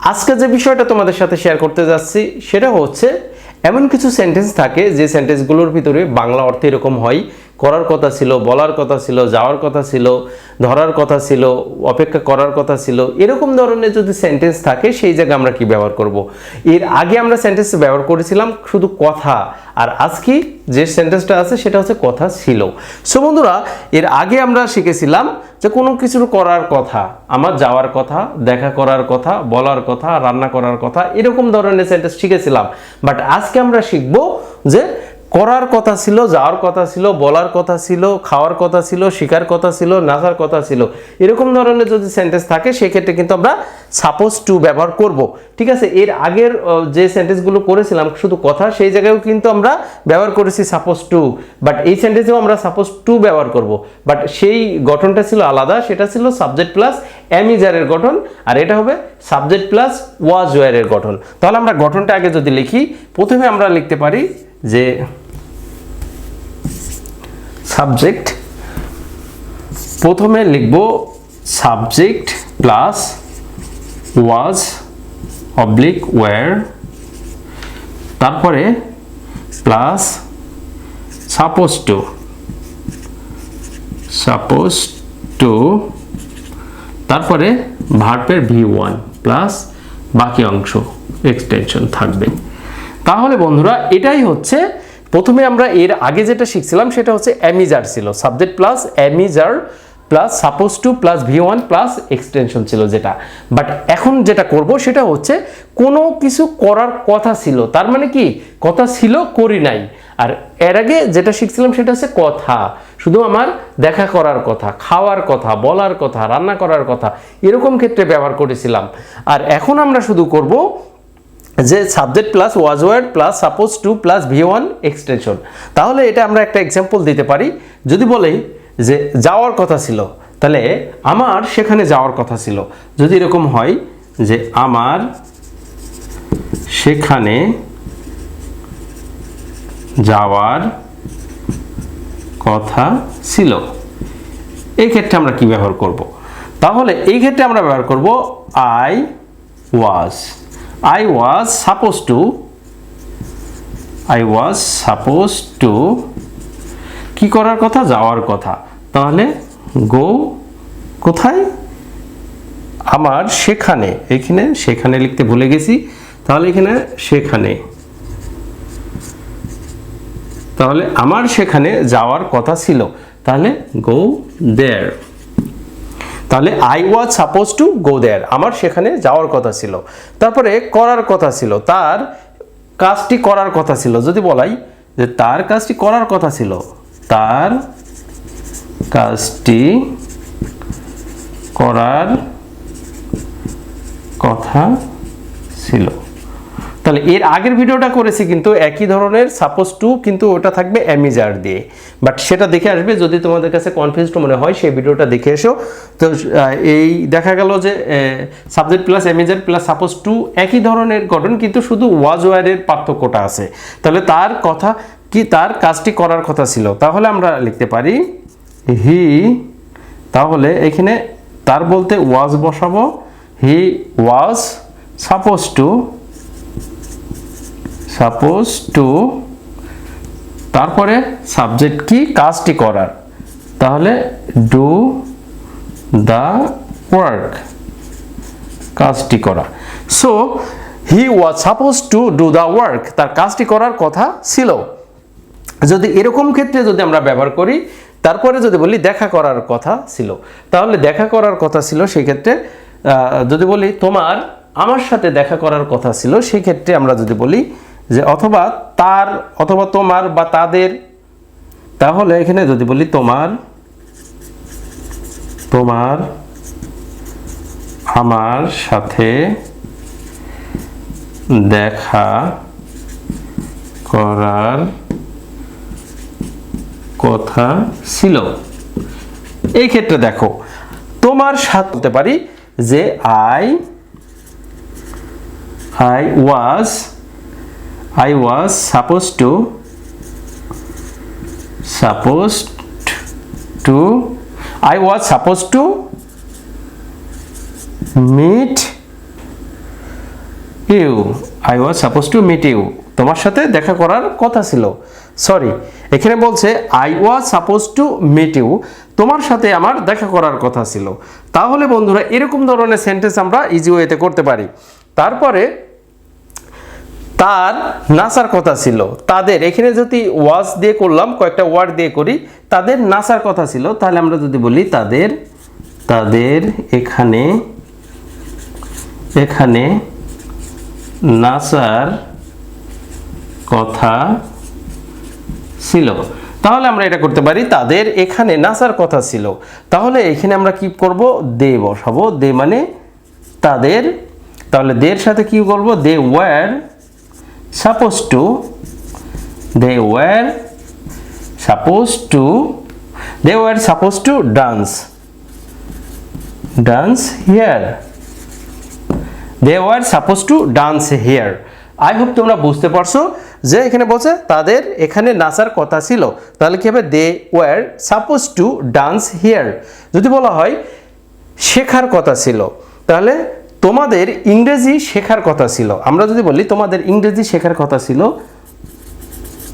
আজকে যে বিষয়টা তোমাদের সাথে শেয়ার করতে যাচ্ছি, সেটা হচ্ছে এমন কিছু সেন্টেন্স থাকে যে সেন্টেন্সগুলোর ভিতরে বাংলা অর্থ এরকম হয় করার কথা ছিল, বলার কথা ছিল, যাওয়ার কথা ছিল, ধরার কথা ছিল, অপেক্ষা করার কথা ছিল, এরকম ধরনের যদি সেন্টেন্স থাকে, সেই জায়গায় আমরা কি ব্যবহার করব? এর আগে আমরা সেন্টেন্স ব্যবহার করেছিলাম শুধু কথা, আর আজকে যে সেন্টেন্সটা আছে, সেটা হচ্ছে কথা ছিল। সো বন্ধুরা, এর আগে আমরা শিখেছিলাম যে কোনো কিছুর করার কথা, আমার যাওয়ার কথা, দেখা করার কথা, বলার কথা, রান্না করার কথা, এরকম ধরনের সেন্টেন্স শিখেছিলাম। বাট আজকে আমরা শিখব যে করার কথা ছিল, যাওয়ার কথা ছিল, বলার কথা ছিল, খাওয়ার কথা ছিল শেখার কথা ছিল, নাচার কথা ছিল। এরকম ধরনের যদি সেন্টেন্স থাকে, সেক্ষেত্রে কিন্তু আমরা সাপোজ টু ব্যবহার করব। ঠিক আছে? এর আগের যে সেন্টেন্সগুলো করেছিলাম, শুধু কথা, সেই জায়গায়ও কিন্তু আমরা ব্যবহার করেছি সাপোজ টু বাট এই সেন্টেন্সেও আমরা সাপোজ টু ব্যবহার করব। বাট সেই গঠনটা ছিল আলাদা, সেটা ছিল সাবজেক্ট প্লাস অ্যামিজারের গঠন, আর এটা হবে সাবজেক্ট প্লাস ওয়াজ ওয়ারের গঠন। তাহলে আমরা গঠনটা আগে যদি লিখি, প্রথমে আমরা লিখতে পারি যে সাবজেক্ট প্রথমে লিখব subject plus was oblique were তারপরে plus suppose to suppose to তারপরে ভার্বের ভি ওয়ান প্লাস বাকি অংশ এক্সটেনশন থাকবে। তাহলে বন্ধুরা, এটাই হচ্ছে প্রথমে আমরা এর আগে যেটা শিখছিলাম সেটা হচ্ছে অ্যামিজার ছিল। Subject plus am is are plus suppose to plus V one plus extension ছিল যেটা। বাট এখন যেটা করব সেটা হচ্ছে কোনো কিছু করার কথা ছিল। তার মানে কি? কথা ছিল, করি নাই। আর এর আগে যেটা শিখছিলাম সেটা হচ্ছে কথা। শুধু আমার দেখা করার কথা, খাওয়ার কথা, বলার কথা, রান্না করার কথা, এরকম ক্ষেত্রে ব্যবহার করেছিলাম। আর এখন আমরা শুধু করব যে subject plus was word plus suppose to plus V one extension তাহলে এটা আমরা একটা এক্সাম্পল দিতে পারি। যদি বলি যে যাওয়ার কথা ছিল, তাহলে আমার সেখানে যাওয়ার কথা ছিল। যদি এরকম হয় যে আমার সেখানে যাওয়ার কথা ছিল। এই ক্ষেত্রে আমরা কি ব্যবহার করব? তাহলে এই ক্ষেত্রে আমরা ব্যবহার করব I was I was suppose to I was suppose to কি করার কথা? যাওয়ার কথা। তাহলে গো কোথায়? আমার সেখানে। এখানে সেখানে লিখতে ভুলে গেছি। তাহলে এখানে সেখানে। তাহলে আমার সেখানে যাওয়ার কথা ছিল। তাহলে গো দেয়ার তাহলে I was suppose to go there আমার সেখানে যাওয়ার কথা ছিল। তারপরে করার কথা ছিল। তার কাজটি করার কথা ছিল। যদি বলাই যে তার কাজটি করার কথা ছিল, তার কাজটি করার কথা ছিল। তাহলে এর আগের ভিডিওটা করেছি কিন্তু একই ধরনের সাপোজ টু কিন্তু ওটা থাকবে অ্যামিজার দিয়ে। বাট সেটা দেখে আসবে, যদি তোমাদের কাছে কনফিউজড মনে হয়, সেই ভিডিওটা দেখে এসো। তো এই দেখা গেল যে subject plus am is are plus suppose to একই ধরনের গঠন, কিন্তু শুধু ওয়াজ ওয়ারের পার্থক্যটা আছে। তাহলে তার কথা কি, তার কাজটি করার কথা ছিল। তাহলে আমরা লিখতে পারি হি তাহলে এখানে তার বলতে ওয়াজ বসাবো he was suppose to suppose to তারপরে সাবজেক্ট কি? কাজটি করার। তাহলে ডু দ্য ওয়ার্ক কাজটি করা। So he was suppose to do the work তার কাজটি করার কথা ছিল। যদি এরকম ক্ষেত্রে যদি আমরা ব্যবহার করি তারপরে যদি বলি দেখা করার কথা ছিল। তাহলে দেখা করার কথা ছিল সেই ক্ষেত্রে আহ, যদি বলি তোমার আমার সাথে দেখা করার কথা ছিল সেই ক্ষেত্রে আমরা যদি বলি যে অথবা তার অথবা তোমার বা তাদের, তাহলে এখানে যদি বলি তোমার তোমার, আমার সাথে দেখা করার কথা ছিল। এই ক্ষেত্রে দেখো, তোমার সাথে বলতে পারি যে I I was I was suppose to suppose to I was suppose to meet you I was suppose to meet you তোমার সাথে দেখা করার কথা ছিল। সরি এখানে বলছে I was suppose to meet you তোমার সাথে আমার দেখা করার কথা ছিল। তাহলে বন্ধুরা, এরকম ধরনের সেন্টেন্স আমরা ইজি ওয়েতে করতে পারি। তারপরে তার নাসার কথা ছিল। তাদের, এখানে যদি ওয়াজ দিয়ে করলাম, কয়েকটা ওয়ার্ড দিয়ে করি, তাদের নাসার কথা ছিল। তাহলে আমরা যদি বলি তাদের তাদের এখানে এখানে নাসার কথা ছিল। তাহলে আমরা এটা করতে পারি, তাদের এখানে নাসার কথা ছিল। তাহলে এখানে আমরা কি করব? দে বসাবো। দে মানে তাদের। তাহলে দের সাথে কি করব? They were suppose to they were suppose to they were suppose to dance dance here they were suppose to dance here I hope তোমরা বুঝতে পারছ যে এখানে বলছে তাদের এখানে নাচার কথা ছিল। তাহলে কি হবে? They were suppose to dance here যদি বলা হয়, শেখার কথা ছিল। তাহলে তোমাদের ইংরেজি শেখার কথা ছিল। আমরা যদি বলি তোমাদের ইংরেজি শেখার কথা ছিল,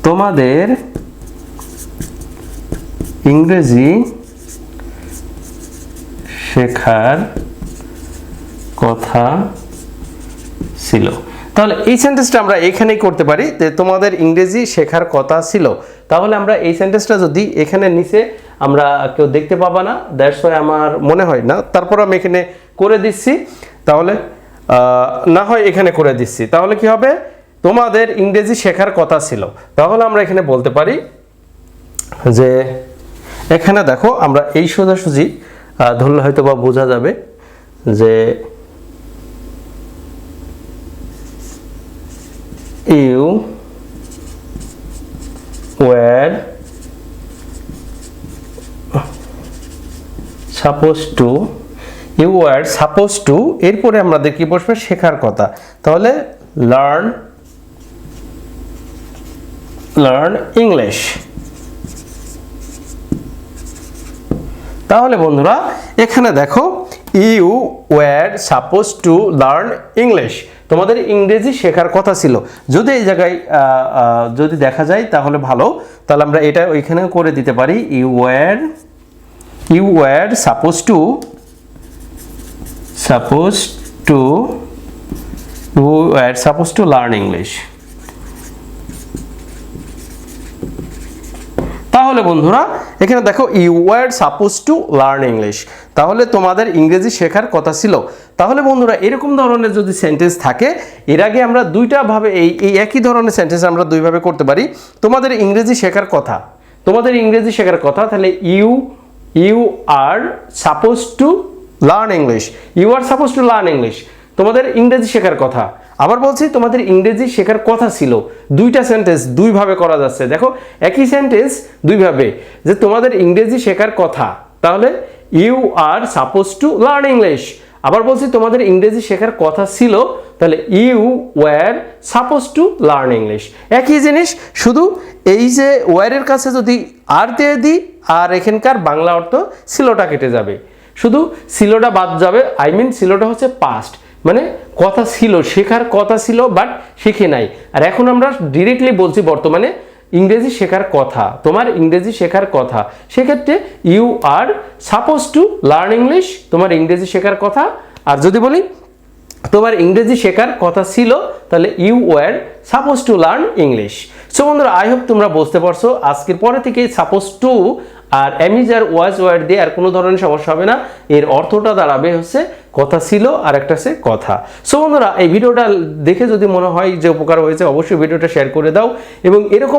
তোমাদের ইংরেজি শেখার কথা ছিল। তাহলে এই সেন্টেন্সটা আমরা এখানেই করতে পারি যে তোমাদের ইংরেজি শেখার কথা ছিল। তাহলে আমরা এই সেন্টেন্সটা যদি এখানে নিচে আমরা কেউ দেখতে পাবা না ওয়াই আমার মনে হয় না। তারপর আমি এখানে করে দিচ্ছি। তাহলে না হয় এখানে করে দিচ্ছি। তাহলে কি হবে? তোমাদের ইংরেজি শেখার কথা ছিল। তাহলে আমরা এখানে বলতে পারি যে, এখানে দেখো, আমরা এই সোজাসুজি ধরলে হয়তো বা বোঝা যাবে যে, you were suppose to you were suppose to এরপরে আমাদের কি বসবে শেখার কথা। তাহলে লার্ন লার্ন ইংলিশ তাহলে বন্ধুরা, এখানে দেখো you were suppose to learn English তোমাদের ইংরেজি শেখার কথা ছিল। যদি এই জায়গায় যদি দেখা যায়, তাহলে ভালো। তাহলে আমরা এটা ওইখানে করে দিতে পারি। You were you were suppose to suppose to you were suppose to learn English তাহলে বন্ধুরা, এখানে দেখো you were suppose to learn English তাহলে তোমাদের ইংরেজি শেখার কথা ছিল। তাহলে বন্ধুরা, এরকম ধরনের যদি সেন্টেন্স থাকে, এর আগে আমরা দুইটা ভাবে এই এই একই ধরনের সেন্টেন্স আমরা দুইভাবে করতে পারি। তোমাদের ইংরেজি শেখার কথা। তোমাদের ইংরেজি শেখার কথা, তাহলে you you are suppose to learn English you are suppose to learn English তোমাদের ইংরেজি শেখার কথা। আবার বলছি, তোমাদের ইংরেজি শেখার কথা ছিল। দুইটা সেন্টেন্স দুইভাবে করা যাচ্ছে। দেখো, একই সেন্টেন্স দুইভাবে। যে তোমাদের ইংরেজি শেখার কথা, তাহলে you are suppose to learn English আবার বলছি, তোমাদের ইংরেজি শেখার কথা ছিল, তাহলে you were suppose to learn English একই জিনিস, শুধু এই যে ওয়ারের কাছে যদি আর দিয়ে দিই, আর এখানকার বাংলা অর্থ ছিলটা কেটে যাবে। শুধু সিলোটা বাদ যাবে আই মিন সিলোটা হচ্ছে পাস্ট মানে কথা ছিল, শেখার কথা ছিল বাট শিখে নাই। আর এখন আমরা ডিরেক্টলি বলছি বর্তমানে ইংরেজি শেখার কথা, তোমার ইংরেজি শেখার কথা। সেক্ষেত্রে you are suppose to learn English তোমার ইংরেজি শেখার কথা। আর যদি বলি, তোমার ইংরেজি শেখার কথা ছিল, তাহলে you were suppose to learn English so বন্ধুরা আই হোপ তোমরা বুঝতে পারছ। আজকের পরে থেকে suppose to R am is R was word দিয়ে আর কোনো ধরনের সমস্যা হবে না। এর অর্থটা দাঁড়াবে হচ্ছে কথা ছিল আর একটা সে কথা। সো বন্ধুরা, এই ভিডিওটা দেখে যদি মনে হয় যে উপকার হয়েছে, অবশ্যই ভিডিওটা শেয়ার করে দাও এবং এরকম